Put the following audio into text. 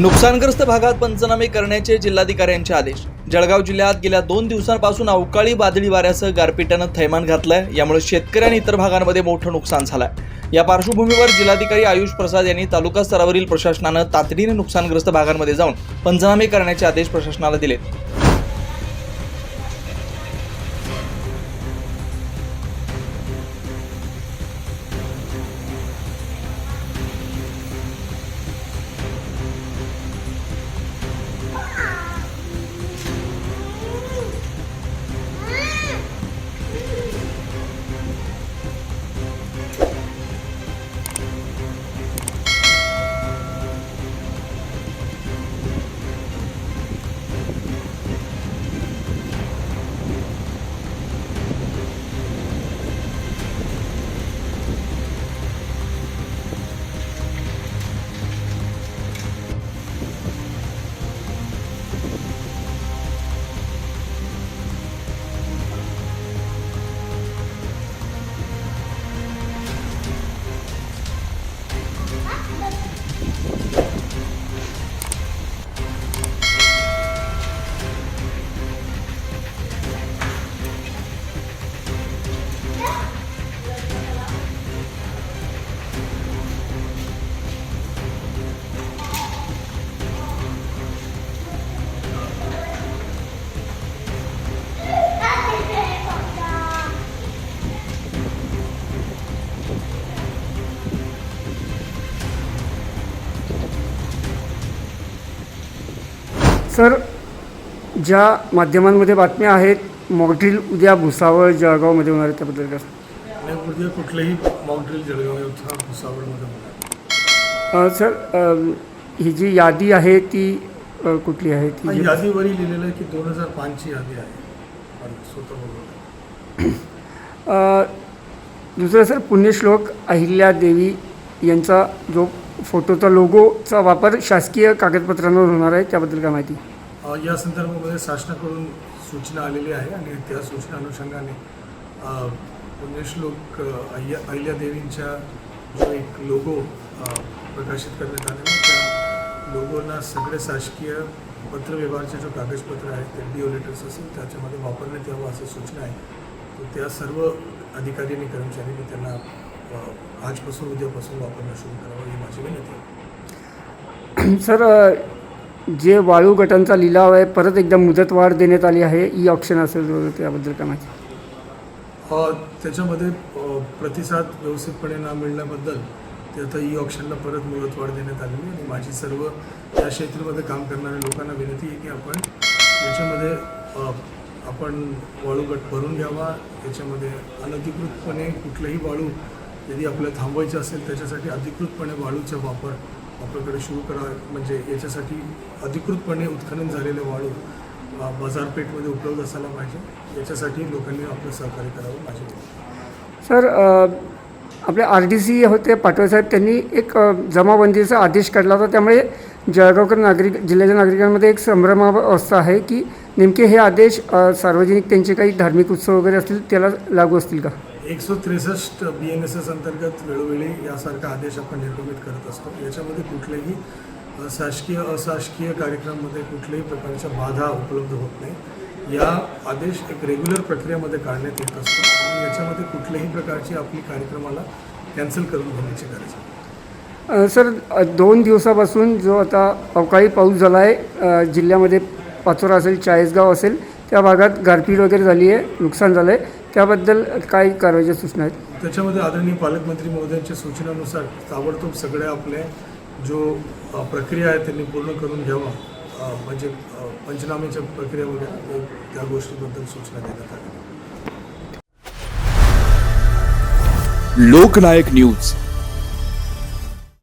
नुकसानग्रस्त भागात पंचनामे करण्याचे जिल्हाधिकाऱ्यांचे आदेश. जळगाव जिल्ह्यात गेल्या दोन दिवसांपासून अवकाळी वादळी वाऱ्यासह गारपिटानं थैमान घातलंय. यामुळे शेतकरी आणि इतर भागांमध्ये मोठं नुकसान झालंय. या पार्श्वभूमीवर जिल्हाधिकारी आयुष प्रसाद यांनी तालुका स्तरावरील प्रशासनानं तातडीने नुकसानग्रस्त भागांमध्ये जाऊन पंचनामे करण्याचे आदेश प्रशासनाला दिले सर ज्या माध्यमांमध्ये बातम्या आहेत मॉकड्रिल उद्या भुसावळ जळगावमध्ये होणार आहे त्याबद्दल काय? उद्या कुठलेही मॉकड्रिल जळगाव भुसावळमध्ये होणार सर अ, ही जी यादी आहे ती अ, कुठली आहे? ती यादीवरही लिहिलेलं आहे की दोन हजार पाचची यादी आहे. आणि स्वतः बरोबर अ, दुसरं सर पुण्यश्लोक अहिल्या देवी यांचा जो फोटोचा लोगोचा वापर शासकीय कागदपत्रांवर होणार आहे त्याबद्दल काय माहिती? अ, या संदर्भामध्ये शासनाकडून सूचना आलेली आहे आणि त्या सूचना अनुषंगाने अ, पुण्यश्लोक अ, अय्या अहिल्यादेवींच्या जो एक लोगो अ, प्रकाशित करण्यात आलेला आहे, त्या लोगोना सगळे शासकीय पत्रव्यवहारचे जो कागदपत्र आहेत ते डिओ लेटर्स असेल त्याच्यामध्ये वापरण्यात यावं असं सूचना आहे. तर त्या सर्व अधिकारी आणि कर्मचाऱ्यांनी त्यांना आजपासून उद्यापासून वापरणं सुरू करावं ही माझी विनंती आहे. सर जे वाळू गटांचा लिलाव आहे परत एकदा मुदतवाढ देण्यात आली आहे ई ऑप्शन असेल त्याबद्दल काय माहिती? त्याच्यामध्ये प्रतिसाद व्यवस्थितपणे न मिळण्याबद्दल ते आता ई ऑप्शनला परत मुदतवाढ देण्यात आलेली आणि माझी सर्व या क्षेत्रामध्ये काम करणाऱ्या लोकांना विनंती आहे की आपण याच्यामध्ये आपण वाळू गट भरून घ्यावा. याच्यामध्ये अनधिकृतपणे कुठलंही वाळू यदि आपल्याला थांबवायचे असेल त्याच्यासाठी अधिकृतपणे वाळूचा वापर आपल्याकडे सुरू करा. म्हणजे याच्यासाठी अधिकृतपणे उत्खनन झालेले वाळू बाजारपेठमध्ये उपलब्ध असायला पाहिजे. याच्यासाठी लोकांनी आपलं सहकार्य करावं पाहिजे सर आपले आर डी सी होते पाटोळे साहेब त्यांनी एक जमाबंदीचा आदेश काढला होता. त्यामुळे जळगावकर नागरिक जिल्ह्याच्या नागरिकांमध्ये एक संभ्रमावस्था आहे की नेमके हे आदेश सार्वजनिक त्यांचे काही धार्मिक उत्सव वगैरे असतील त्याला लागू असतील का? एकशे त्रेसष्ट बी एन एस एस अंतर्गत वेळोवेळी यासारखा आदेश आपण निर्गमित करत असतो. याच्यामध्ये कुठलेही शासकीय अशासकीय कार्यक्रमामध्ये कुठल्याही प्रकारच्या बाधा उपलब्ध होत नाही. या आदेश एक रेग्युलर प्रक्रियेमध्ये काढण्यात येत असतो. आणि याच्यामध्ये कुठल्याही प्रकारची आपली कार्यक्रमाला कॅन्सल करून घेण्याची गरज आहे सर दोन दिवसापासून जो आता अवकाळी पाऊस झाला आहे जिल्ह्यामध्ये पाचोरा असेल चाळीसगाव असेल त्या भागात गारपीट वगैरे झाली आहे नुकसान झालं आहे त्याबद्दल काय कारवाईच्या सूचना आहेत. त्याच्यामध्ये आदरणीय पालकमंत्री महोदयांच्या सूचनेनुसार ताबडतोब सगळ्या आपले जो प्रक्रिया आहे त्यांनी पूर्ण करून घ्यावा. म्हणजे अ, पंचनामेच्या प्रक्रिया वगैरे त्या गोष्टीबद्दल सूचना देण्यात आल्या. लोकनायक न्यूज.